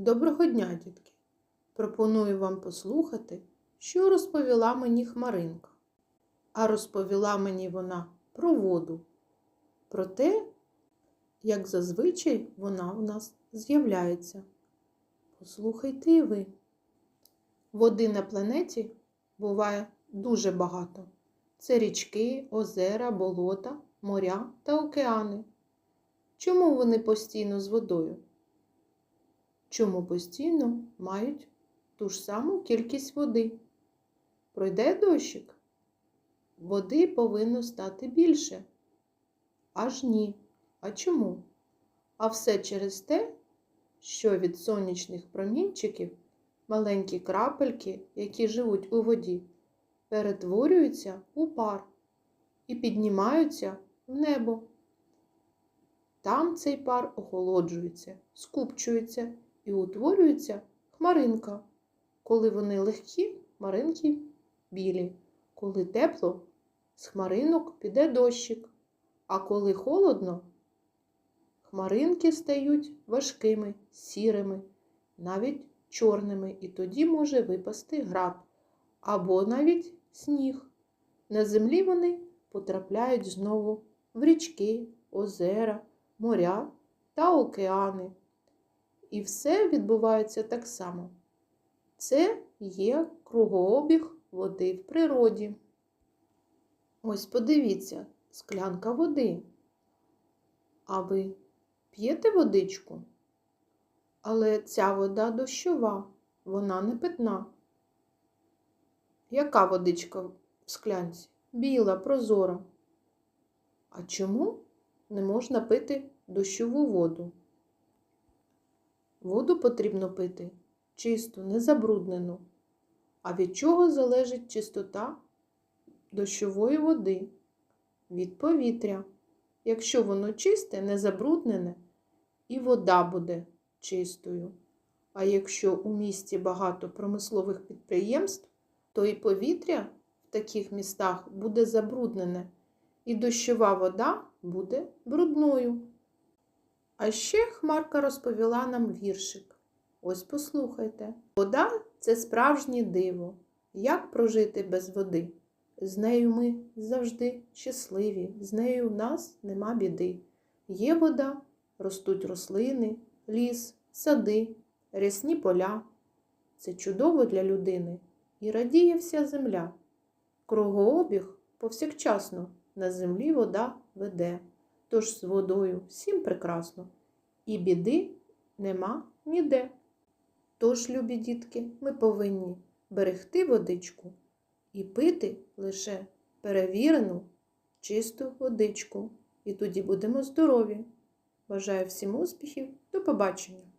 Доброго дня, дітки! Пропоную вам послухати, що розповіла мені Хмаринка. А розповіла мені вона про воду, про те, як зазвичай вона у нас з'являється. Послухайте і ви. Води на планеті буває дуже багато. Це річки, озера, болота, моря та океани. Чому вони постійно з водою? Чому постійно мають ту ж саму кількість води? Пройде дощик? Води повинно стати більше. Аж ні. А чому? А все через те, що від сонячних промінчиків маленькі крапельки, які живуть у воді, перетворюються у пар і піднімаються в небо. Там цей пар охолоджується, скупчується і утворюється хмаринка. Коли вони легкі, хмаринки білі. Коли тепло, з хмаринок піде дощик. А коли холодно, хмаринки стають важкими, сірими, навіть чорними, і тоді може випасти град або навіть сніг. На землі вони потрапляють знову в річки, озера, моря та океани. І все відбувається так само. Це є кругообіг води в природі. Ось подивіться, склянка води. А ви п'єте водичку? Але ця вода дощова, вона не питна. Яка водичка в склянці? Біла, прозора. А чому не можна пити дощову воду? Воду потрібно пити чисту, незабруднену. А від чого залежить чистота дощової води? Від повітря. Якщо воно чисте, незабруднене, і вода буде чистою. А якщо у місті багато промислових підприємств, то і повітря в таких містах буде забруднене, і дощова вода буде брудною. А ще Хмарка розповіла нам віршик. Ось послухайте. Вода це справжнє диво. Як прожити без води? З нею ми завжди щасливі, з нею в нас нема біди. Є вода, ростуть рослини, ліс, сади, рясні поля. Це чудово для людини і радіє вся земля. Кругообіг повсякчасно на землі вода веде, тож з водою всім прекрасно, і біди нема ніде. Тож, любі дітки, ми повинні берегти водичку і пити лише перевірену, чисту водичку. І тоді будемо здорові. Бажаю всім успіхів, до побачення!